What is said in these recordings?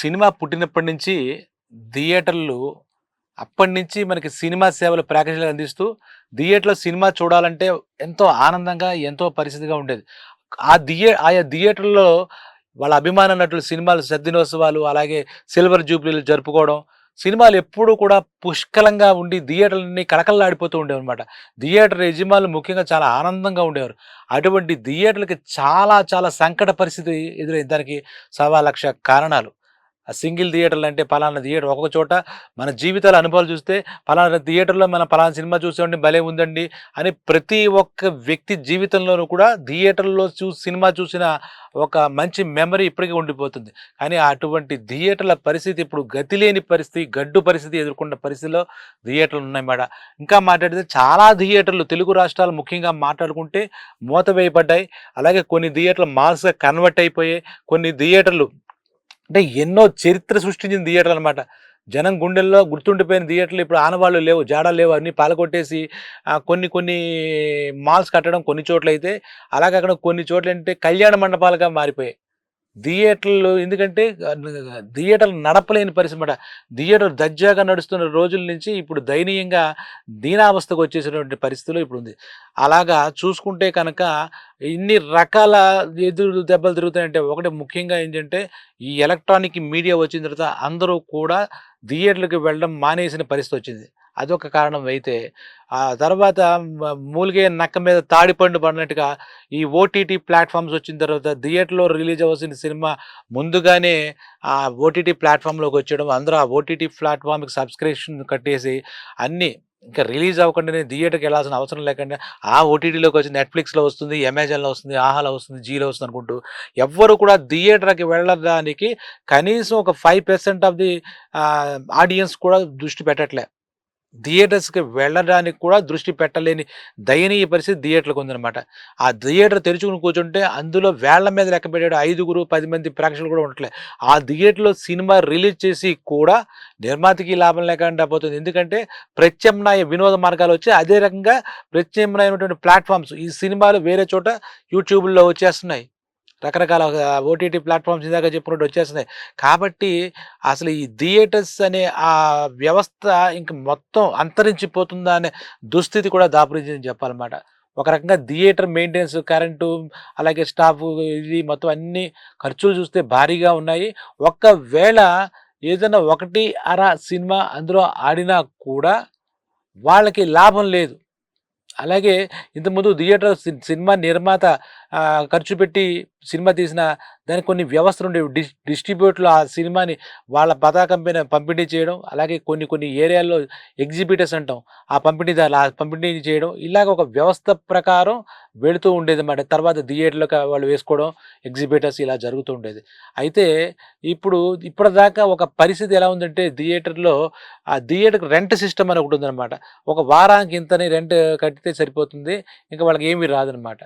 Cinema పుట్టినప్పటి నుంచి థియేటర్లు అప్పటి నుంచి మనకి సినిమా సేవలు ప్యాకేజీలు అందిస్తూ థియేటర్లో సినిమా చూడాలంటే ఎంతో ఆనందంగా ఎంతో పరిస్థితిగా ఉండేది. ఆ థియే ఆయా థియేటర్లో వాళ్ళ అభిమాన నటులు సినిమాలు సద్దినోత్సవాలు అలాగే సిల్వర్ జూబ్లీలు జరుపుకోవడం సినిమాలు ఎప్పుడూ కూడా పుష్కలంగా ఉండి థియేటర్లన్నీ కళకళలాడిపోతూ ఉండేవి అనమాట థియేటర్ యజమానులు ముఖ్యంగా చాలా ఆనందంగా ఉండేవారు. అటువంటి థియేటర్లకి చాలా చాలా సంకట పరిస్థితి ఎదురైంది దానికి సవా లక్ష కారణాలు. ఆ సింగిల్ థియేటర్లు అంటే పలానా థియేటర్ ఒక్కొక్క చోట మన జీవితాల అనుభవాలు చూస్తే పలానా థియేటర్లో మనం పలానా సినిమా చూసామండి భలే ఉందండి అని ప్రతి ఒక్క వ్యక్తి జీవితంలోనూ కూడా థియేటర్లో చూ సినిమా చూసిన ఒక మంచి మెమరీ ఇప్పటికీ ఉండిపోతుంది. కానీ అటువంటి థియేటర్ల పరిస్థితి ఇప్పుడు గతి లేని పరిస్థితి గడ్డు పరిస్థితి ఎదుర్కొన్న పరిస్థితిలో థియేటర్లు ఉన్నాయి మేడ. ఇంకా మాట్లాడితే చాలా థియేటర్లు తెలుగు రాష్ట్రాలు ముఖ్యంగా మాట్లాడుకుంటే మూతవేయబడ్డాయి. అలాగే కొన్ని థియేటర్లు మాస్గా కన్వర్ట్ అయిపోయాయి. కొన్ని థియేటర్లు అంటే ఎన్నో చరిత్ర సృష్టించిన థియేటర్లు అనమాట జనం గుండెల్లో గుర్తుండిపోయిన థియేటర్లు ఇప్పుడు ఆనవాళ్ళు లేవు జాడాలు లేవు. అన్నీ పాలకొట్టేసి కొన్ని కొన్ని మాల్స్ కట్టడం కొన్ని చోట్ల అయితే అలాగే అక్కడ కొన్ని చోట్ల ఏంటంటే కళ్యాణ మండపాలుగా మారిపోయాయి. థియేటర్లు ఎందుకంటే థియేటర్లు నడపలేని పరిస్థితి అన్నమాట. థియేటర్ దర్జాగా నడుస్తున్న రోజుల నుంచి ఇప్పుడు దయనీయంగా దీనావస్థకు వచ్చేసినటువంటి పరిస్థితులు ఇప్పుడు ఉంది. అలాగా చూసుకుంటే కనుక ఇన్ని రకాల ఎదురు దెబ్బలు తిరుగుతాయంటే ఒకటి ముఖ్యంగా ఏంటంటే ఈ ఎలక్ట్రానిక్ మీడియా వచ్చిన తర్వాత అందరూ కూడా థియేటర్లకు వెళ్ళడం మానేసిన పరిస్థితి వచ్చింది. అదొక కారణం అయితే. ఆ తర్వాత మూలిగే నక్క మీద తాడిపండు పడినట్టుగా ఈ ఓటీటీ ప్లాట్ఫామ్స్ వచ్చిన తర్వాత థియేటర్లో రిలీజ్ అవ్వాల్సిన సినిమా ముందుగానే ఆ ఓటీటీ ప్లాట్ఫామ్లోకి వచ్చేయడం అందరూ ఆ ఓటీటీ ప్లాట్ఫామ్కి సబ్స్క్రిప్షన్ కట్టేసి అన్నీ ఇంకా రిలీజ్ అవ్వకుండానే థియేటర్కి వెళ్ళాల్సిన అవసరం లేకుండా ఆ ఓటీటీలోకి వచ్చి నెట్ఫ్లిక్స్లో వస్తుంది అమెజాన్లో వస్తుంది ఆహాలో వస్తుంది జీలో వస్తుంది అనుకుంటూ ఎవ్వరు కూడా థియేటర్కి వెళ్ళడానికి కనీసం ఒక five percent of the audience కూడా దృష్టి పెట్టట్లే. థియేటర్స్కి వెళ్ళడానికి కూడా దృష్టి పెట్టలేని దయనీయ పరిస్థితి థియేటర్లకు ఉందన్నమాట. ఆ థియేటర్ తెరుచుకుని కూర్చుంటే అందులో వేళ్ళ మీద లెక్క పెట్టాడు ఐదుగురు పది మంది ప్రేక్షకులు కూడా ఉండట్లే. ఆ థియేటర్లో సినిమా రిలీజ్ చేసి కూడా నిర్మాతకి లాభం లేకుండా పోతుంది. ఎందుకంటే ప్రత్యామ్నాయ వినోద మార్గాలు వచ్చి అదే రకంగా ప్రత్యామ్నాయమైనటువంటి ప్లాట్ఫామ్స్ ఈ సినిమాలు వేరే చోట యూట్యూబ్లో వచ్చేస్తున్నాయి. రకరకాల ఓటీటీ ప్లాట్ఫామ్స్ ఇందాక చెప్పినట్టు వచ్చేస్తున్నాయి. కాబట్టి అసలు ఈ థియేటర్స్ అనే ఆ వ్యవస్థ ఇంక మొత్తం అంతరించిపోతుందా అనే దుస్థితి కూడా దాపురించిందని చెప్పాలన్నమాట. ఒక రకంగా థియేటర్ మెయింటెనెన్స్ కరెంటు అలాగే స్టాఫ్ ఇది మొత్తం అన్ని ఖర్చులు చూస్తే భారీగా ఉన్నాయి. ఒక్కవేళ ఏదైనా ఒకటి అర సినిమా అందులో ఆడినా కూడా వాళ్ళకి లాభం లేదు. అలాగే ఇంతకుముందు థియేటర్ సి- సినిమా నిర్మాత ఖర్చు పెట్టి సినిమా తీసిన దానికి కొన్ని వ్యవస్థలు ఉండేవి. డిస్ డిస్ట్రిబ్యూటర్లు ఆ సినిమాని వాళ్ళ పతాకం పైన పంపిణీ చేయడం అలాగే కొన్ని కొన్ని ఏరియాల్లో ఎగ్జిబిటర్స్ అంటాం. ఆ పంపిణీదారులు ఆ పంపిణీ చేయడం ఇలాగ ఒక వ్యవస్థ ప్రకారం వెళుతూ ఉండేది అన్నమాట తర్వాత థియేటర్లకు వాళ్ళు వేసుకోవడం ఎగ్జిబిటర్స్ ఇలా జరుగుతూ ఉండేది. అయితే ఇప్పుడు ఇప్పటిదాకా ఒక పరిస్థితి ఎలా ఉందంటే థియేటర్లో ఆ థియేటర్కి రెంట్ సిస్టమ్ అని ఒకటి ఉందన్నమాట. ఒక వారానికి ఇంతని రెంట్ కట్టితే సరిపోతుంది ఇంకా వాళ్ళకి ఏమీ రాదనమాట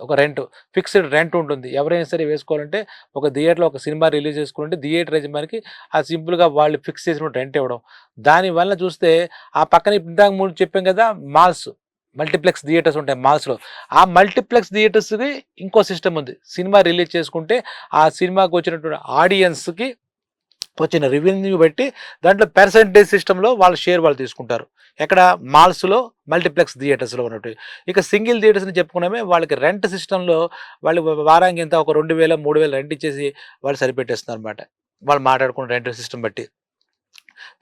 ఒక రెంట్ ఫిక్స్డ్ రెంట్ ఉంటుంది. ఎవరైనా సరే వేసుకోవాలంటే ఒక థియేటర్లో ఒక సినిమా రిలీజ్ చేసుకుంటే థియేటర్ యజమానికి ఆ సింపుల్గా వాళ్ళు ఫిక్స్ చేసిన రెంట్ ఇవ్వడం. దానివల్ల చూస్తే ఆ పక్కన ఇప్పుడు ఇందాక ముందు చెప్పాం కదా మాల్స్ మల్టీప్లెక్స్ థియేటర్స్ ఉంటాయి మాల్స్లో. ఆ మల్టీప్లెక్స్ థియేటర్స్కి ఇంకో సిస్టమ్ ఉంది. సినిమా రిలీజ్ చేసుకుంటే ఆ సినిమాకి వచ్చినటువంటి ఆడియన్స్కి వచ్చిన రెవెన్యూ బట్టి దాంట్లో పర్సంటేజ్ సిస్టంలో వాళ్ళ షేర్ వాళ్ళు తీసుకుంటారు. ఎక్కడ మాల్స్లో మల్టీప్లెక్స్ థియేటర్స్లో ఉన్నట్టు. ఇక సింగిల్ థియేటర్స్ని చెప్పుకున్నామే వాళ్ళకి రెంట్ సిస్టంలో వాళ్ళు వారానికి ఎంత ఒక రెండు వేల మూడు వేలు రెంట్ ఇచ్చేసి వాళ్ళు సరిపెట్టేస్తున్నారు అనమాట వాళ్ళు మాట్లాడుకున్న రెంట్ సిస్టమ్ బట్టి.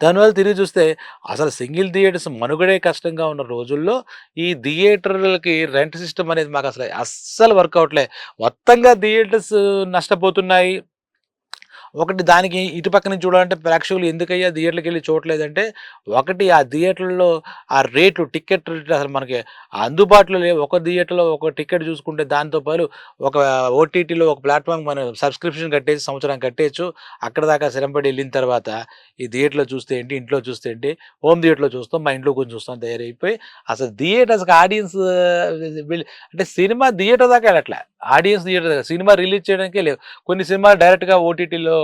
దానివల్ల తిరిగి చూస్తే అసలు సింగిల్ థియేటర్స్ మనుగడే కష్టంగా ఉన్న రోజుల్లో ఈ థియేటర్లకి రెంట్ సిస్టమ్ అనేది మాకు అసలు అస్సలు వర్క్ మొత్తంగా థియేటర్స్ నష్టపోతున్నాయి. ఒకటి దానికి ఇటు పక్కన నుంచి చూడాలంటే ప్రేక్షకులు ఎందుకయ్యా థియేటర్కి వెళ్ళి చూడలేదంటే ఒకటి ఆ థియేటర్లో ఆ రేటు టికెట్ రేట్లు అసలు మనకి అందుబాటులో లేవు. ఒక థియేటర్లో ఒక టికెట్ చూసుకుంటే దాంతో పాటు ఒక ఓటీటీలో ఒక ప్లాట్ఫామ్ మనం సబ్స్క్రిప్షన్ కట్టేసి సంవత్సరం కట్టేయచ్చు. అక్కడ దాకా శ్రమపడి వెళ్ళిన తర్వాత ఈ థియేటర్లో చూస్తే ఏంటి ఇంట్లో చూస్తే ఏంటి హోమ్ థియేటర్లో చూస్తాం మా ఇంట్లో కొంచెం చూస్తాం తయారైపోయి అసలు థియేటర్స్కి ఆడియన్స్ అంటే సినిమా థియేటర్ దాకా వెళ్ళట్లే. ఆడియన్స్ థియేటర్ దగ్గర సినిమా రిలీజ్ చేయడానికే లేవు. కొన్ని సినిమాలు డైరెక్ట్గా ఓటీటీలో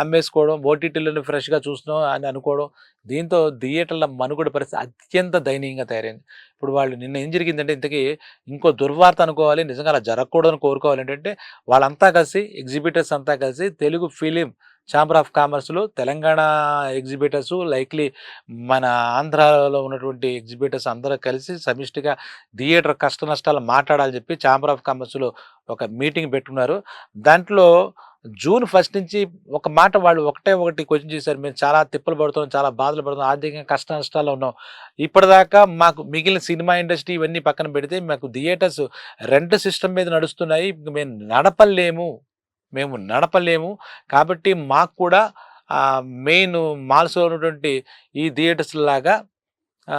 అమ్మేసుకోవడం ఓటీటీలను ఫ్రెష్గా చూస్తున్నాం అని అనుకోవడం దీంతో థియేటర్ల మనుగడ పరిస్థితి అత్యంత దయనీయంగా తయారైంది. ఇప్పుడు వాళ్ళు నిన్న ఏం జరిగిందంటే ఇంతకీ ఇంకో దుర్వార్త అనుకోవాలి నిజంగా అలా జరగకూడదని కోరుకోవాలి ఏంటంటే వాళ్ళంతా కలిసి ఎగ్జిబిటర్స్ అంతా కలిసి తెలుగు ఫిలిం ఛాంబర్ ఆఫ్ కామర్స్లో తెలంగాణ ఎగ్జిబిటర్స్ లైక్లీ మన ఆంధ్రాలో ఉన్నటువంటి ఎగ్జిబిటర్స్ అందరూ కలిసి సమిష్టిగా థియేటర్ కష్ట నష్టాలు మాట్లాడాలని చెప్పి ఛాంబర్ ఆఫ్ కామర్స్లో ఒక మీటింగ్ పెట్టుకున్నారు. దాంట్లో జూన్ ఫస్ట్ నుంచి ఒక మాట వాళ్ళు ఒకటే ఒకటి క్వశ్చన్ చేశారు. మేము చాలా తిప్పలు పడుతున్నాం చాలా బాధలు పడుతున్నాం ఆర్థికంగా కష్ట నష్టాలు ఉన్నాం. ఇప్పటిదాకా మాకు మిగిలిన సినిమా ఇండస్ట్రీ ఇవన్నీ పక్కన పెడితే మాకు థియేటర్స్ రెంట్ సిస్టమ్ మీద నడుస్తున్నాయి. మేము నడపలేము. మేము నడపలేము. కాబట్టి మాకు కూడా మెయిన్ మాల్స్లో ఉన్నటువంటి ఈ థియేటర్స్ లాగా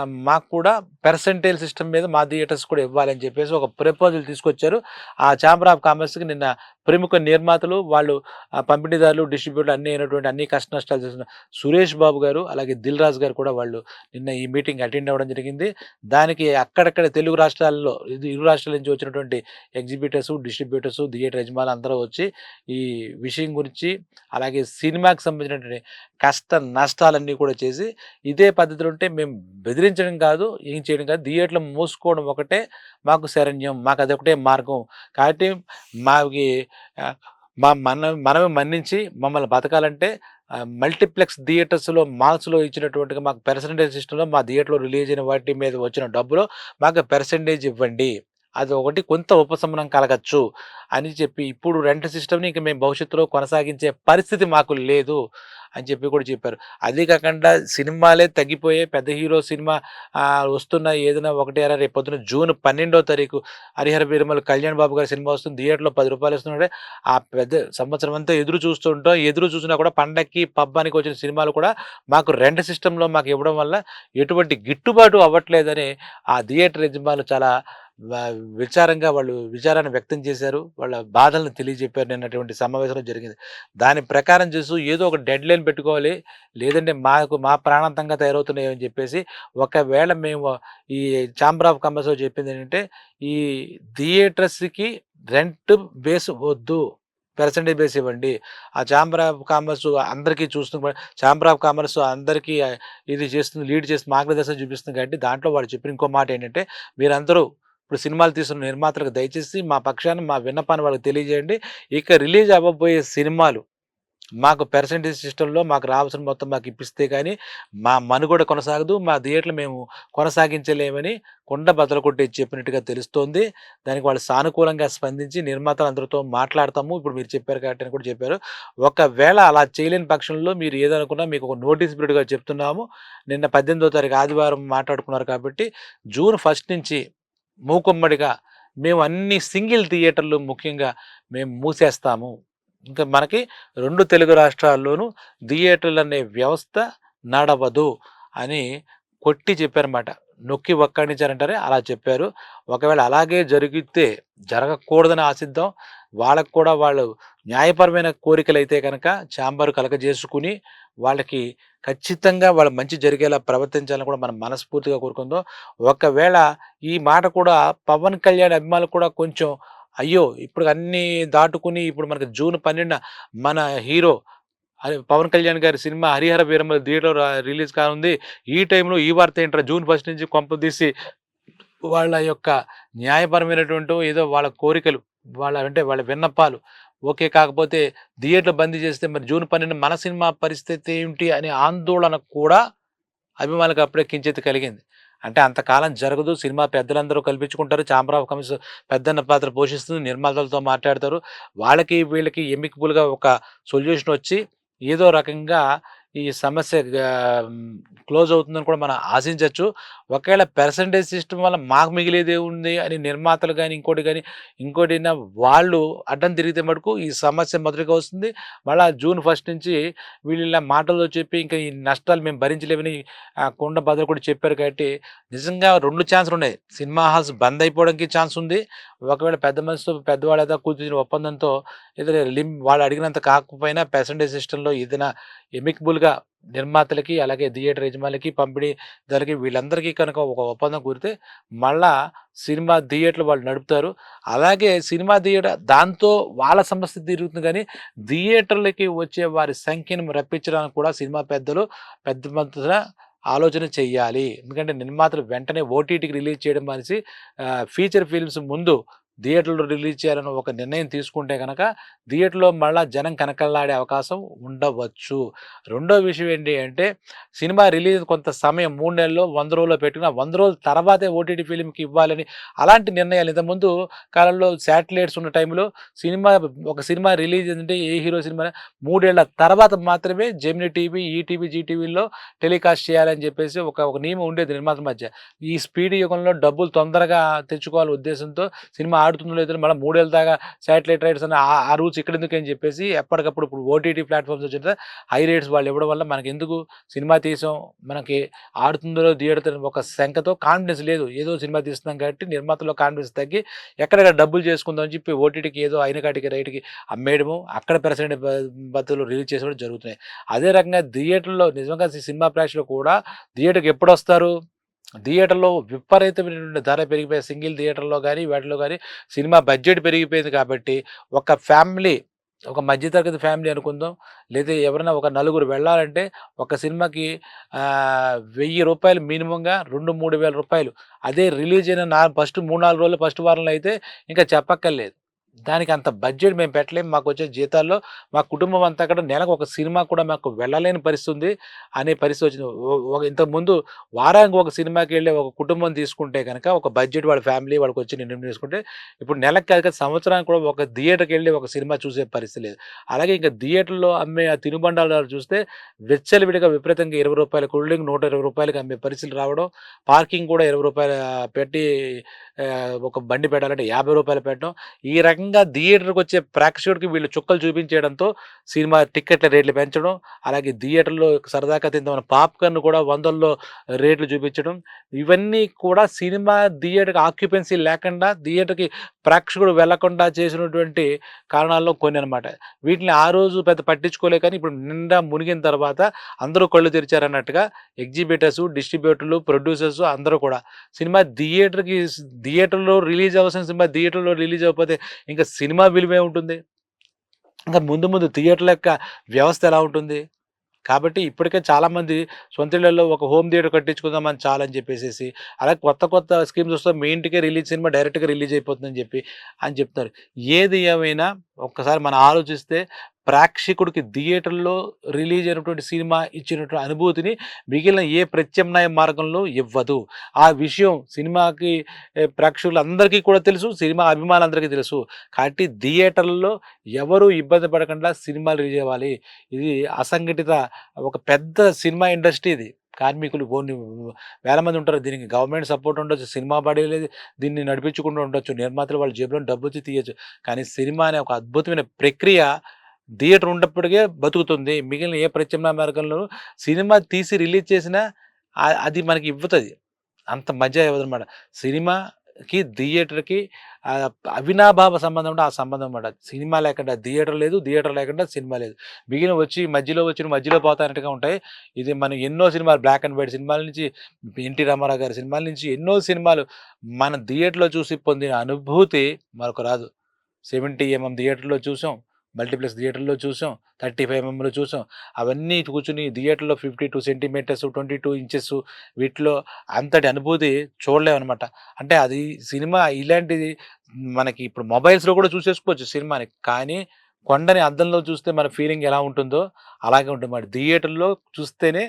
మాకు కూడా పెర్సెంటేజ్ సిస్టమ్ మీద మా థియేటర్స్ కూడా ఇవ్వాలని చెప్పేసి ఒక ప్రపోజల్ తీసుకొచ్చారు. ఆ ఛాంబర్ ఆఫ్ కామర్స్కి నిన్న ప్రముఖ నిర్మాతలు వాళ్ళు ఆ, పంపిణీదారులు డిస్ట్రిబ్యూటర్ అన్ని అయినటువంటి అన్ని కష్ట నష్టాలు చేసిన సురేష్ బాబు గారు అలాగే దిల్ రాజు గారు కూడా వాళ్ళు నిన్న ఈ మీటింగ్ అటెండ్ అవ్వడం జరిగింది. దానికి అక్కడక్కడ తెలుగు రాష్ట్రాల్లో ఇరు రాష్ట్రాల నుంచి వచ్చినటువంటి ఎగ్జిబిటర్స్ డిస్ట్రిబ్యూటర్స్ థియేటర్ యజమానులు అందరూ వచ్చి ఈ విషయం గురించి అలాగే సినిమాకి సంబంధించినటువంటి కష్ట నష్టాలన్నీ కూడా చేసి ఇదే పద్ధతిలో ఉంటే మేము బెదిరించడం కాదు ఏం చేయడం కాదు థియేటర్లు మూసుకోవడం ఒకటే మాకు శరణ్యం మాకు అదొకటే మార్గం. కాబట్టి మాకి మా మన మనమే మన్నించి మమ్మల్ని బతకాలంటే మల్టీప్లెక్స్ థియేటర్స్లో మాల్స్లో ఇచ్చినటువంటిగా మాకు పెర్సంటేజ్ సిస్టంలో మా థియేటర్లో రిలీజ్ అయిన వాటి మీద వచ్చిన డబ్బులో మాకు పెర్సంటేజ్ ఇవ్వండి. అది ఒకటి కొంత ఉపశమనం కలగచ్చు అని చెప్పి ఇప్పుడు రెంట్ సిస్టమ్ని ఇంక మేము భవిష్యత్తులో కొనసాగించే పరిస్థితి మాకు లేదు అని చెప్పి కూడా చెప్పారు. అదే కాకుండా సినిమాలే తగ్గిపోయే పెద్ద హీరో సినిమా వస్తున్న ఏదైనా ఒకటి అర రేపు పొద్దున జూన్ పన్నెండో తారీఖు హరిహర వీరమల్ కళ్యాణ్ బాబు గారి సినిమా వస్తుంది థియేటర్లో పది రూపాయలు వస్తుంటే ఆ పెద్ద సంవత్సరం అంతా ఎదురు చూస్తుంటాం ఎదురు చూసినా కూడా పండక్కి పబ్బానికి వచ్చిన సినిమాలు కూడా మాకు రెంట్ సిస్టంలో మాకు ఇవ్వడం వల్ల ఎటువంటి గిట్టుబాటు అవ్వట్లేదని ఆ థియేటర్ యజమానులు చాలా విచారంగా వాళ్ళు విచారాన్ని వ్యక్తం చేశారు. వాళ్ళ బాధలను తెలియజెప్పారు నిన్నటువంటి సమావేశంలో జరిగింది. దాని ప్రకారం చూస్తూ ఏదో ఒక డెడ్ లైన్ పెట్టుకోవాలి. లేదంటే మాకు మా ప్రాణాంతంగా తయారవుతున్నాయని చెప్పేసి ఒకవేళ మేము ఈ ఛాంబర్ ఆఫ్ కామర్స్లో చెప్పింది ఏంటంటే ఈ థియేటర్స్కి రెంట్ బేస్ వద్దు. పర్సంటేజ్ బేస్ ఇవ్వండి. ఆ ఛాంబర్ ఆఫ్ కామర్స్ అందరికీ చూస్తుంది. ఛాంబర్ ఆఫ్ కామర్స్ అందరికీ ఇది చేస్తుంది లీడ్ చేస్తుంది మార్గదర్శనం చూపిస్తుంది. కాబట్టి దాంట్లో వాళ్ళు చెప్పిన ఇంకో మాట ఏంటంటే మీరందరూ ఇప్పుడు సినిమాలు తీస్తున్న నిర్మాతలకు దయచేసి మా పక్షాన్ని మా విన్నపాన్ని వాళ్ళకి తెలియజేయండి. ఇక రిలీజ్ అవ్వబోయే సినిమాలు మాకు పెర్సెంటేజ్ సిస్టంలో మాకు రావాల్సిన మొత్తం మాకు ఇప్పిస్తే కానీ మా మనుగడ కొనసాగదు. మా థియేటర్లు మేము కొనసాగించలేమని కొండ బదలు కొట్టి చెప్పినట్టుగా తెలుస్తోంది. దానికి వాళ్ళు సానుకూలంగా స్పందించి నిర్మాతలు అందరితో మాట్లాడతాము. ఇప్పుడు మీరు చెప్పారు కాబట్టి అని కూడా చెప్పారు. ఒకవేళ అలా చేయలేని పక్షంలో మీరు ఏదనుకున్నా మీకు ఒక నోటీస్ పీరియడ్గా చెప్తున్నాము. నిన్న పద్దెనిమిదో తారీఖు ఆదివారం మాట్లాడుకున్నారు కాబట్టి జూన్ ఫస్ట్ నుంచి మూకుమ్మడిగా మేము అన్ని సింగిల్ థియేటర్లు ముఖ్యంగా మేము మూసేస్తాము. ఇంకా మనకి రెండు తెలుగు రాష్ట్రాల్లోనూ థియేటర్లు అనే వ్యవస్థ నడవదు అని కొట్టి చెప్పారన్నమాట. నొక్కి ఒక్కడించారంటారే అలా చెప్పారు. ఒకవేళ అలాగే జరిగితే జరగకూడదని ఆశిద్దాం. వాళ్ళకు కూడా వాళ్ళు న్యాయపరమైన కోరికలు అయితే కనుక ఛాంబర్ కలగజేసుకుని వాళ్ళకి ఖచ్చితంగా వాళ్ళు మంచి జరిగేలా ప్రవర్తించాలని కూడా మనం మనస్ఫూర్తిగా కోరుకుందాం. ఒకవేళ ఈ మాట కూడా పవన్ కళ్యాణ్ అభిమానులు కూడా కొంచెం అయ్యో ఇప్పుడు అన్నీ దాటుకుని ఇప్పుడు మనకి జూన్ పన్నెండున మన హీరో పవన్ కళ్యాణ్ గారి cinema Harihara Veeramma theatre release కానుంది. ఈ టైంలో ఈ వార్త ఏంటంటే జూన్ ఫస్ట్ నుంచి కొంపదీసి వాళ్ళ యొక్క న్యాయపరమైనటువంటి ఏదో వాళ్ళ కోరికలు వాళ్ళ అంటే వాళ్ళ విన్నపాలు. ఓకే కాకపోతే థియేటర్ బందీ చేస్తే మరి జూన్ పన్నెండు మన సినిమా పరిస్థితి ఏమిటి అనే ఆందోళన కూడా అభిమానులకు అప్పుడే కించెత్తి కలిగింది. అంటే అంతకాలం జరగదు సినిమా పెద్దలందరూ కల్పించుకుంటారు ఛాంబర్ ఆఫ్ పెద్దన్న పాత్ర పోషిస్తుంది నిర్మాతలతో మాట్లాడతారు. వాళ్ళకి వీళ్ళకి ఎమికబుల్గా ఒక సొల్యూషన్ వచ్చి ఏదో రకంగా ఈ సమస్య క్లోజ్ అవుతుందని కూడా మనం ఆశించవచ్చు ఒకవేళ పెర్సంటేజ్ సిస్టమ్ వల్ల మాకు మిగిలేదే ఉంది అని నిర్మాతలు కానీ ఇంకోటి కానీ ఇంకోటి అయినా వాళ్ళు అడ్డం తిరిగితే మటుకు ఈ సమస్య మొదటిగా వస్తుంది. మళ్ళీ జూన్ ఫస్ట్ నుంచి వీళ్ళు ఇలా మాటల్లో చెప్పి ఇంకా ఈ నష్టాలు మేము భరించలేమని కొండ బదులు కూడా చెప్పారు కాబట్టి నిజంగా రెండు ఛాన్సులు ఉన్నాయి. సినిమా హాల్స్ బంద్ అయిపోవడానికి ఛాన్స్ ఉంది. ఒకవేళ పెద్ద మనిషితో పెద్దవాళ్ళు ఏదో కూర్చుని ఒప్పందంతో ఏదైనా లిమ్ వాళ్ళు అడిగినంత కాకపోయినా పెర్సంటేజ్ సిస్టంలో ఏదైనా ఎమికబుల్గా నిర్మాతలకి అలాగే థియేటర్ యజమానులకి పంపిణీ దానికి వీళ్ళందరికీ కనుక ఒక ఒప్పందం కుదిరితే మళ్ళా సినిమా థియేటర్లు వాళ్ళు నడుపుతారు. అలాగే సినిమా థియేటర్ దాంతో వాళ్ళ సమస్య తిరుగుతుంది కానీ థియేటర్లకి వచ్చే వారి సంఖ్యను రప్పించడానికి కూడా సినిమా పెద్దలు పెద్ద మొత్తంలో ఆలోచన చేయాలి. ఎందుకంటే నిర్మాతలు వెంటనే ఓటీటీకి రిలీజ్ చేయడం మనిషి ఫీచర్ ఫిల్మ్స్ ముందు థియేటర్లో రిలీజ్ చేయాలని ఒక నిర్ణయం తీసుకుంటే కనుక థియేటర్లో మళ్ళా జనం కనకల్లాడే అవకాశం ఉండవచ్చు. రెండో విషయం ఏంటి అంటే సినిమా రిలీజ్ కొంత సమయం మూడు నెలల్లో వంద రోజుల్లో పెట్టుకున్న వంద రోజుల తర్వాతే ఓటీటీ ఫిలింకి ఇవ్వాలని అలాంటి నిర్ణయాలు ఇంతకుముందు కాలంలో శాటిలైట్స్ ఉన్న టైంలో సినిమా ఒక సినిమా రిలీజ్ అంటే ఏ హీరో సినిమా మూడేళ్ళ తర్వాత మాత్రమే జెమిని టీవీ ఈటీవీ జీటీవీలో టెలికాస్ట్ చేయాలని చెప్పేసి ఒక ఒక నియమం ఉండేది నిర్మాత మధ్య. ఈ స్పీడ్ యుగంలో డబ్బులు తొందరగా తెచ్చుకోవాలి ఉద్దేశంతో సినిమా ఆడుతుందో లేదో మళ్ళీ మూడేళ్ళ దాకా శాటిలైట్ రైట్స్ అని ఆ- రూల్స్ ఇక్కడ ఎందుకు అని చెప్పేసి ఎప్పటికప్పుడు ఇప్పుడు ఓటీటీ ప్లాట్ఫామ్స్ వచ్చిన హై రేట్స్ వాళ్ళు ఇవ్వడం వల్ల మనకి ఎందుకు సినిమా తీసాం మనకి ఆడుతుందో థియేటర్ ఒక శంకతో కాన్ఫిడెన్స్ లేదు. ఏదో సినిమా తీస్తున్నాం కాబట్టి నిర్మాతలో కాన్ఫిడెన్స్ తగ్గి ఎక్కడెక్కడ డబ్బులు చేసుకుందాం అని చెప్పి ఓటీటీకి ఏదో అయిన కాటికి రైట్కి అమ్మేయడము అక్కడ పెరసైన బతులు రిలీజ్ చేసుకోవడం జరుగుతున్నాయి. అదే రకంగా థియేటర్లో నిజంగా సినిమా ప్రేక్షకులు కూడా థియేటర్కి ఎప్పుడు వస్తారు? థియేటర్లో విపరీతమైనటువంటి ధర పెరిగిపోయి సింగిల్ థియేటర్లో కానీ వాటిలో కానీ సినిమా బడ్జెట్ పెరిగిపోయింది కాబట్టి ఒక ఫ్యామిలీ ఒక మధ్యతరగతి ఫ్యామిలీ అనుకుందాం. లేదా ఎవరైనా ఒక నలుగురు వెళ్ళాలంటే ఒక సినిమాకి వెయ్యి రూపాయలు మినిమంగా రెండు మూడు వేల రూపాయలు. అదే రిలీజ్ అయిన నా ఫస్ట్ మూడు నాలుగు రోజులు ఫస్ట్ వారంలో అయితే ఇంకా చెప్పక్కర్లేదు. దానికి అంత బడ్జెట్ మేము పెట్టలేము మాకు వచ్చే జీతాల్లో మా కుటుంబం అంతా కూడా నెలకు ఒక సినిమా కూడా మాకు వెళ్ళలేని పరిస్థితి ఉంది అనే పరిస్థితి వచ్చింది. ఒక ఇంతకుముందు వారానికి ఒక సినిమాకి వెళ్ళే ఒక కుటుంబం తీసుకుంటే కనుక ఒక బడ్జెట్ వాళ్ళ ఫ్యామిలీ వాళ్ళకి వచ్చి నిర్ణయం తీసుకుంటే ఇప్పుడు నెలకు కాక సంవత్సరానికి కూడా ఒక థియేటర్కి వెళ్ళి ఒక సినిమా చూసే పరిస్థితి లేదు. అలాగే ఇంకా థియేటర్లో అమ్మే ఆ తినుబండాలు చూస్తే వెచ్చలివిడిగా విపరీతంగా ఇరవై రూపాయల కూల్ డ్రింక్ నూట ఇరవై రూపాయలకి అమ్మే పరిస్థితులు రావడం పార్కింగ్ కూడా ఇరవై రూపాయలు పెట్టి ఒక బండి పెట్టాలంటే యాభై రూపాయలు పెట్టడం ఈ రకంగా థియేటర్కి వచ్చే ప్రేక్షకుడికి వీళ్ళు చుక్కలు చూపించేయడంతో సినిమా టిక్కెట్ల రేట్లు పెంచడం అలాగే థియేటర్లో సరదాగా తిందామని పాప్కార్న్ కూడా వందల్లో రేట్లు చూపించడం ఇవన్నీ కూడా సినిమా థియేటర్కి ఆక్యుపెన్సీ లేకుండా థియేటర్కి ప్రేక్షకుడు వెళ్ళకుండా చేసినటువంటి కారణాల్లో కొన్ని అనమాట వీటిని ఆ రోజు పెద్ద పట్టించుకోలే కానీ ఇప్పుడు నిండా మునిగిన తర్వాత అందరూ కళ్ళు తెరిచారన్నట్టుగా ఎగ్జిబిటర్స్ డిస్ట్రిబ్యూటర్లు ప్రొడ్యూసర్స్ అందరూ కూడా సినిమా థియేటర్కి థియేటర్లో రిలీజ్ అవ్వాల్సిన సినిమా థియేటర్లో రిలీజ్ అవ్వకపోతే ఇంకా సినిమా విలువే ఉంటుంది. ఇంకా ముందు ముందు థియేటర్ల యొక్క వ్యవస్థ ఎలా ఉంటుంది? కాబట్టి ఇప్పటికే చాలామంది సొంత ఇళ్ళలో ఒక హోమ్ థియేటర్ కట్టించుకుందామని చాలని చెప్పేసి అలాగే కొత్త కొత్త స్కీమ్స్ వస్తే మీ ఇంటికే రిలీజ్ సినిమా డైరెక్ట్గా రిలీజ్ అయిపోతుందని చెప్పి అని చెప్తారు. ఏది ఏమైనా ఒక్కసారి మనం ఆలోచిస్తే ప్రేక్షకుడికి థియేటర్లో రిలీజ్ అయినటువంటి సినిమా ఇచ్చినటువంటి అనుభూతిని మిగిలిన ఏ ప్రత్యామ్నాయ మార్గంలో ఇవ్వదు. ఆ విషయం సినిమాకి ప్రేక్షకులందరికీ కూడా తెలుసు సినిమా అభిమానులందరికీ తెలుసు. కాబట్టి థియేటర్లలో ఎవరు ఇబ్బంది పడకుండా సినిమాలు రిలీజ్ అవ్వాలి. ఇది అసంఘటిత ఒక పెద్ద సినిమా ఇండస్ట్రీ ఇది. కార్మికులు కొన్ని వేల మంది ఉంటారు దీనికి గవర్నమెంట్ సపోర్ట్ ఉండొచ్చు సినిమా పడేది దీన్ని నడిపించుకుంటూ ఉండొచ్చు నిర్మాతలు వాళ్ళ జేబులో డబ్బు వచ్చి తీయచ్చు. కానీ సినిమా అనే ఒక అద్భుతమైన ప్రక్రియ థియేటర్ ఉన్నప్పటికే బతుకుతుంది. మిగిలిన ఏ ప్రత్యామ్నాయ మార్గంలో సినిమా తీసి రిలీజ్ చేసినా అది మనకి ఇవ్వతుంది. అంత మధ్య ఇవ్వదు అనమాట సినిమాకి థియేటర్కి అవినాభావ సంబంధం అంటే ఆ సంబంధం అన్నమాట. సినిమా లేకుండా థియేటర్ లేదు థియేటర్ లేకుండా సినిమా లేదు. మిగిలిన వచ్చి మధ్యలో వచ్చిన మధ్యలో పోతానట్టుగా ఉంటాయి. ఇది మనం ఎన్నో సినిమాలు బ్లాక్ అండ్ వైట్ సినిమాల నుంచి ఎన్టీ రామారావు గారి సినిమాల నుంచి ఎన్నో సినిమాలు మన థియేటర్లో చూసి పొందిన అనుభూతి మరొక రాదు సెవెంటీ ఎంఎం థియేటర్లో చూసాం. మల్టీప్లెక్స్ థియేటర్లో చూసాం థర్టీ ఫైవ్ ఎంఎంలో చూసాం. అవన్నీ కూర్చుని థియేటర్లో fifty two centimetres twenty two inches వీటిలో అంతటి అనుభూతి చూడలేమన్నమాట. అంటే అది సినిమా ఇలాంటిది మనకి ఇప్పుడు మొబైల్స్లో కూడా చూసేసుకోవచ్చు సినిమాని. కానీ కొండని అద్దంలో చూస్తే మన ఫీలింగ్ ఎలా ఉంటుందో అలాగే ఉంటుంది. మరి థియేటర్లో చూస్తేనే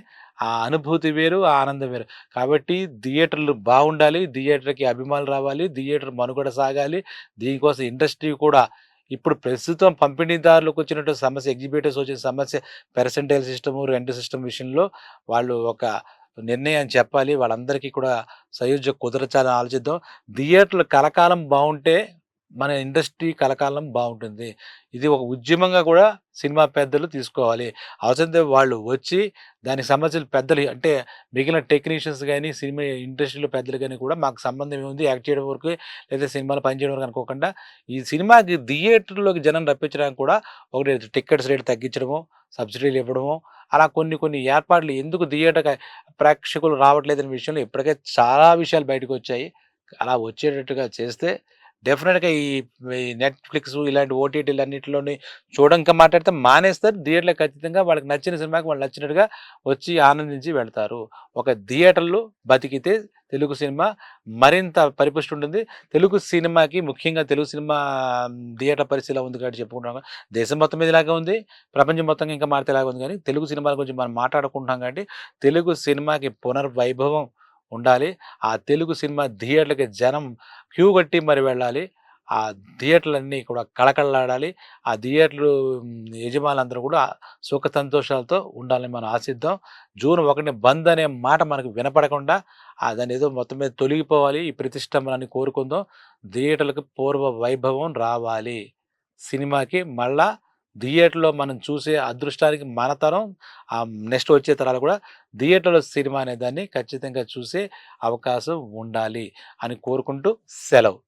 ఆ అనుభూతి వేరు ఆ ఆనందం వేరు. కాబట్టి థియేటర్లు బాగుండాలి థియేటర్కి అభిమానులు రావాలి థియేటర్ మనుగడ సాగాలి. దీనికోసం ఇండస్ట్రీ కూడా ఇప్పుడు ప్రస్తుతం పంపిణీదారులకు వచ్చినట్టు సమస్య ఎగ్జిబిటర్స్ వచ్చిన సమస్య పెర్సెంటైల్ సిస్టమ్ రెంట్ సిస్టమ్ విషయంలో వాళ్ళు ఒక నిర్ణయం చెప్పాలి. వాళ్ళందరికీ కూడా సయోజ్య కుదరచాలని ఆలోచిద్దాం. థియేటర్లు కలకాలం బాగుంటే మన ఇండస్ట్రీ కలకాలం బాగుంటుంది. ఇది ఒక ఉద్యమంగా కూడా సినిమా పెద్దలు తీసుకోవాలి. అవసరం వాళ్ళు వచ్చి దానికి సంబంధించిన పెద్దలు అంటే మిగిలిన టెక్నీషియన్స్ కానీ సినిమా ఇండస్ట్రీలో పెద్దలు కానీ కూడా మాకు సంబంధం ఏముంది? యాక్ట్ చేయడం వరకు లేదా సినిమాలు పనిచేయడం వరకు అనుకోకుండా ఈ సినిమాకి థియేటర్లోకి జనం రప్పించడానికి కూడా ఒకటి టికెట్స్ రేట్ తగ్గించడము సబ్సిడీలు ఇవ్వడము అలా కొన్ని కొన్ని ఏర్పాట్లు ఎందుకు థియేటర్ ప్రేక్షకులు రావట్లేదనే విషయంలో ఇప్పటికే చాలా విషయాలు బయటకు వచ్చాయి. అలా వచ్చేటట్టుగా చేస్తే డెఫినెట్గా ఈ ఈ నెట్ఫ్లిక్స్ ఇలాంటి ఓటీటీలు అన్నింటిలోని చూడంక మాట్లాడితే మానేస్తారు. థియేటర్లో ఖచ్చితంగా వాళ్ళకి నచ్చిన సినిమాకి వాళ్ళు నచ్చినట్టుగా వచ్చి ఆనందించి వెళ్తారు. ఒక థియేటర్లు బతికితే తెలుగు సినిమా మరింత పరిపుష్టి ఉంటుంది. తెలుగు సినిమాకి ముఖ్యంగా తెలుగు సినిమా థియేటర్ పరిస్థితి ఉంది కాబట్టి చెప్పుకుంటాం దేశం మొత్తం మీద ఇలాగే ఉంది. ప్రపంచం మొత్తం ఇంకా మారితే ఇలాగే ఉంది కానీ తెలుగు సినిమాల గురించి మనం మాట్లాడుకుంటున్నాం కాబట్టి తెలుగు సినిమాకి పునర్వైభవం ఉండాలి. ఆ తెలుగు సినిమా థియేటర్లకి జనం క్యూ కట్టి మరి వెళ్ళాలి. ఆ థియేటర్లన్నీ కూడా కళకళలాడాలి. ఆ థియేటర్లు యజమానులందరూ కూడా సుఖ సంతోషాలతో ఉండాలని మనం ఆశిద్దాం. జూన్ ఒకటిని బంద్ అనే మాట మనకు వినపడకుండా దాని ఏదో మొత్తం మీద తొలగిపోవాలి. ఈ ప్రతిష్టంభనని కోరుకుందాం. థియేటర్లకు పూర్వ వైభవం రావాలి. సినిమాకి మళ్ళా థియేటర్లో మనం చూసే అదృష్టానికి మన తరం ఆ నెక్స్ట్ వచ్చే తరాలు కూడా థియేటర్లో సినిమా అనే దాన్ని ఖచ్చితంగా చూసే అవకాశం ఉండాలి అని కోరుకుంటూ సెలవు.